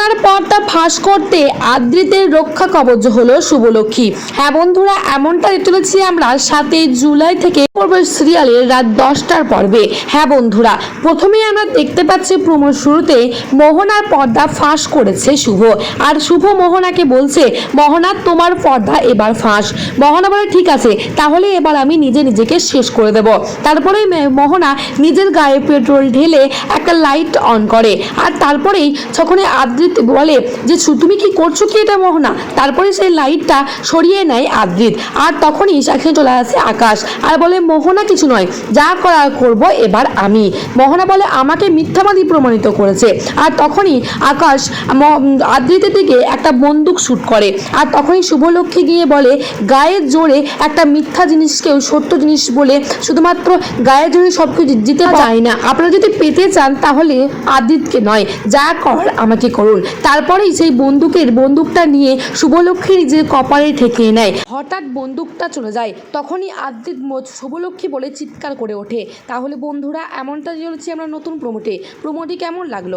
পর্দা ফাঁস করতে আদ্রিতের রক্ষা কবচ হলো শুভলক্ষ্মী। হ্যাঁ বন্ধুরা এমনটা দেখতে চলেছি আমরা সাতই জুলাই থেকে পর্ব সিরিয়ালের রাত দশটার পর্বে। হ্যাঁ বন্ধুরা, প্রথমেই আমরা দেখতে পাচ্ছি প্রমোর শুরুতে মোহনার পর্দা ফাঁস করেছে শুভ। আর শুভ মোহনাকে বলছে, মোহনা, তোমার পর্দা এবার ফাঁস। মোহনা বলে, ঠিক আছে, তাহলে এবার আমি নিজে নিজেকে শেষ করে দেব। তারপরে মোহনা নিজের গায়ে পেট্রোল ঢেলে একটা লাইট অন করে। আর তারপরেই যখন আদ্রিত বলে যে তুমি কি করছ কি এটা মোহনা? তারপরে সেই লাইটটা সরিয়ে নেয় আদ্রিত। আর তখনই সেখানে চলে আসে আকাশ। আর বলে মোহনা কিছু নয়। যা করার করব এবার আমি। মোহনা বলে আমাকে মিথ্যাবাদী প্রমাণিত করেছে। আর তখনই আকাশ আদ্রিতের দিকে একটা বন্দুক শ্যুট করে। আর তখনই শুভলক্ষ্মী গিয়ে বলে গায়ের জোরে একটা মিথ্যা জিনিসকেও সত্য জিনিস বলে শুধুমাত্র গায়ের জোরে সব কিছু জিতে যায় না। আপনারা যদি পেতে চান তাহলে আদিতকে নয় যা কর আমাকে করুন। তারপরেই সেই বন্দুকের বন্দুকটা নিয়ে শুভলক্ষ্মীর যে কপালে ঠেকে নেয়। হঠাৎ বন্দুকটা চলে যায়, তখনই মোজ শুভলক্ষ্মী বলে চিৎকার করে ওঠে। তাহলে বন্ধুরা এমনটা চলেছি আমরা নতুন প্রমোটে প্রমোটি কেমন লাগল?